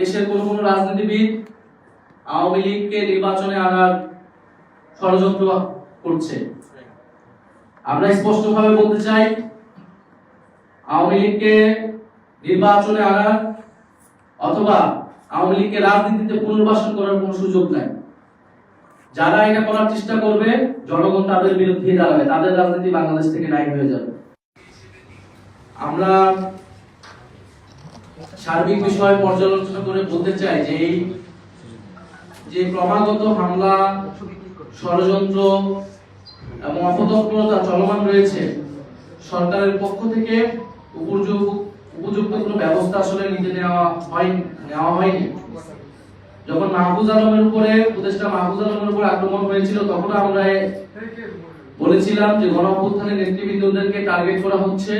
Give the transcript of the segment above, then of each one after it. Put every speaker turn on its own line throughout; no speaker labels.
দেশের কোনো কোনো রাজনীতিবিদ আওয়ামী লীগকে নির্বাচনে আনার ষড়যন্ত্র করছে। আমরা স্পষ্টভাবে বলতে চাই, আওয়ামী লীগকে নির্বাচনে আনার অথবা আওয়ামী লীগকে রাজনীতিতে পুনর্বাসন করার কোনো সুযোগ নাই। যারা এটা করার চেষ্টা করবে, জনগণ তাদের বিরুদ্ধে দাঁড়াবে, তাদের রাজনীতি বাংলাদেশ থেকে নাই হয়ে যাবে। আমরা সার্বিক বিষয় পর্যালোচনা করে বলতে চাই যে এই যে ক্রমাগত হামলা, ষড়যন্ত্র এবং অপতৎপরতা চলমান রয়েছে, সরকারের পক্ষ থেকে উপযুক্ত কোনো ব্যবস্থা আসলে নিতে নেওয়া নেওয়া হয়নি। যখন আলমের উপরে, উপদেষ্টা আলমের উপর আক্রমণ হয়েছিল তখন আমরা বলেছিলাম যে গণ অভ্যুত্থানের নেতৃবৃন্দদেরকে টার্গেট করা হচ্ছে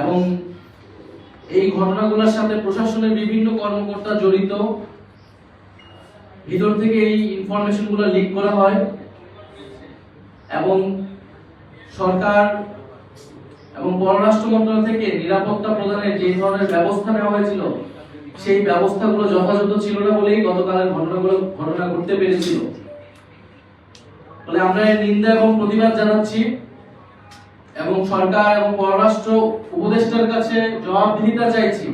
এবং এই ঘটনাগুলোর সাথে প্রশাসনের বিভিন্ন কর্মকর্তা জড়িত। ভিতর থেকে এই ইনফরমেশনগুলো লিক করা হয়। এবং সরকার এবং পররাষ্ট্র মন্ত্রণালয় থেকে নিরাপত্তা প্রদানের যে ধরনের ব্যবস্থা নেওয়া হয়েছিল, সেই ব্যবস্থাগুলো যথাযথ ছিল না বলেই গতকালের ঘটনাগুলো, ঘটনা ঘটতে পেরেছিল। ফলে আমরা নিন্দা এবং প্রতিবাদ জানাচ্ছি। এবং সরকার এবং পররাষ্ট্র উপদেষ্টার কাছে জবাবদিহিতা চাইছি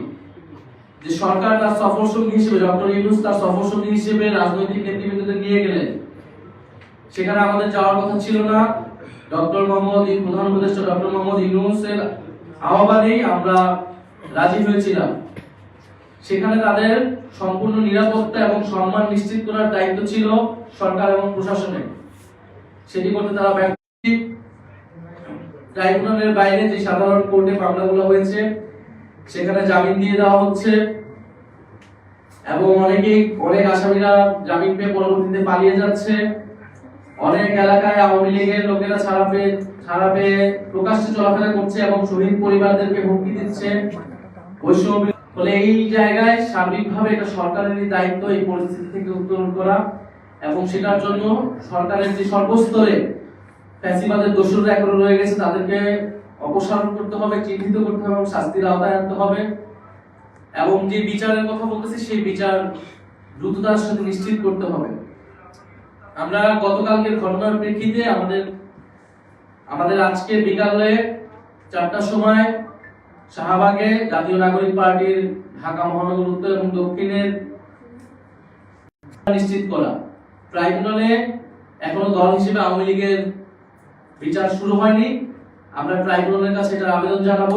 যে সরকার তার সফর সঙ্গী হিসেবে, ডক্টর ইউনুস তার সফর সঙ্গী হিসেবে রাজনৈতিক নেতৃবৃন্দদের নিয়ে গেলেন। সেখানে আমাদের যাওয়ার কথা ছিল না। ডক্টর মোহাম্মদ প্রধান উপদেষ্টা ডক্টর মোহাম্মদ ইউনুসের আহ্বানেই আমরা রাজি হয়েছিলাম। সেখানে তাদের সম্পূর্ণ নিরাপত্তা এবং সম্মান নিশ্চিত করার দায়িত্ব ছিল সরকার এবং প্রশাসনের। সেটি করতে তারা ব্যর্থ। ট্রাইব্যুনালের বাইরে যে সাধারণ কোর্টে মামলাগুলো হয়েছে, সেখানে জামিন দিয়ে দেওয়া হচ্ছে। এবং অনেকেই, অনেক আসামিরা জামিন পেয়ে পরবর্তীতে পালিয়ে যাচ্ছে। অনেক এলাকায় আওয়ামী লীগের লোকেরা ছাড়া পেয়ে ছাড়া পেয়ে প্রকাশ্যে চলাফেরা করছে এবং শহীদ পরিবারদেরকে হুমকি দিচ্ছে। ফলে এই জায়গায় সার্বিকভাবে এটা সরকারেরই দায়িত্ব এই পরিস্থিতি থেকে উত্তরণ করা এবং সেটার জন্য সরকারের যে সর্বস্তরে ফ্যাসিবাদের দোষররা এখনও রয়ে গেছে, তাদেরকে অপসারণ করতে হবে, চিহ্নিত করতে হবে এবং শাস্তির আওতায় আনতে হবে। এবং যে বিচারের কথা বলতেছি, সেই বিচার দ্রুততার সাথে নিশ্চিত করতে হবে। আমরা গতকালকের ঘটনার প্রেক্ষিতে আমাদের আমাদের আজকে বিকালে চারটার সময় শাহবাগে জাতীয় নাগরিক পার্টির ঢাকা মহানগর উত্তর এবং দক্ষিণের নিশ্চিত করা। ট্রাইব্যুনালে এখনও দল হিসেবে আওয়ামী লীগের বিচার শুরু হয়নি। আমরা ট্রাইব্যুনালের কাছে এটার আবেদন জানাব।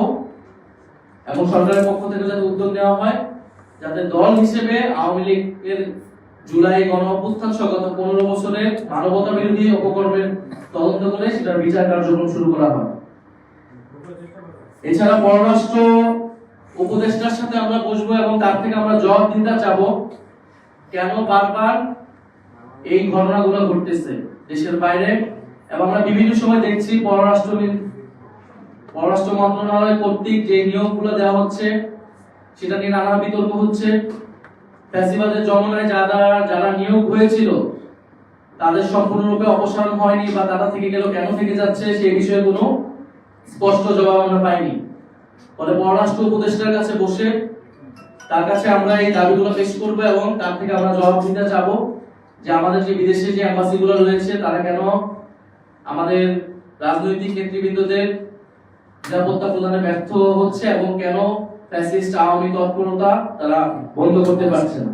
এবং সরকারের পক্ষ থেকে যাতে উদ্যোগ নেওয়া হয়, যাতে দল হিসেবে আওয়ামী লীগের জুলাই গণ অভ্যুত্থান গত পনেরো বছরের মানবতা বিরোধী অপকর্মের তদন্ত করে সেটার বিচার কার্যক্রম শুরু করা হয়। এছাড়া পররাষ্ট্র উপদেষ্টার সাথে আমরা বসবো এবং তার থেকে আমরা জবাবদিহিতা চাবো, কেন বারবার এই ঘটনাগুলো ঘটতেছে? দেশের বাইরে এবং আমরা বিভিন্ন সময় দেখছি পররাষ্ট্র পররাষ্ট্র মন্ত্রণালয় কর্তৃক যে নিয়োগগুলো দেওয়া হচ্ছে, সেটা নিয়ে নানা বিতর্ক হচ্ছে। ফ্যাসিবাদের জমানায় যারা যারা নিয়োগ হয়েছিল, তাদের সম্পূর্ণরূপে অপসারণ হয়নি বা তারা থেকে গেল কেন থেকে যাচ্ছে সেই বিষয়ে কোনো স্পষ্ট জবাব আমরা পাইনি। ফলে পররাষ্ট্র উপদেষ্টার কাছে বসে তার কাছে আমরা এই দাবিগুলো পেশ করব এবং তার থেকে আমরা জবাব দিতে যাব যে আমাদের যে বিদেশে যে অ্যাম্বাসিগুলো রয়েছে, তারা কেন আমাদের রাজনৈতিক নেতৃবৃন্দদের নিরাপত্তা প্রদানে ব্যর্থ হচ্ছে এবং কেন ফ্যাসিস্ট আওয়ামী তৎপরতা তারা বন্ধ করতে পারছে না।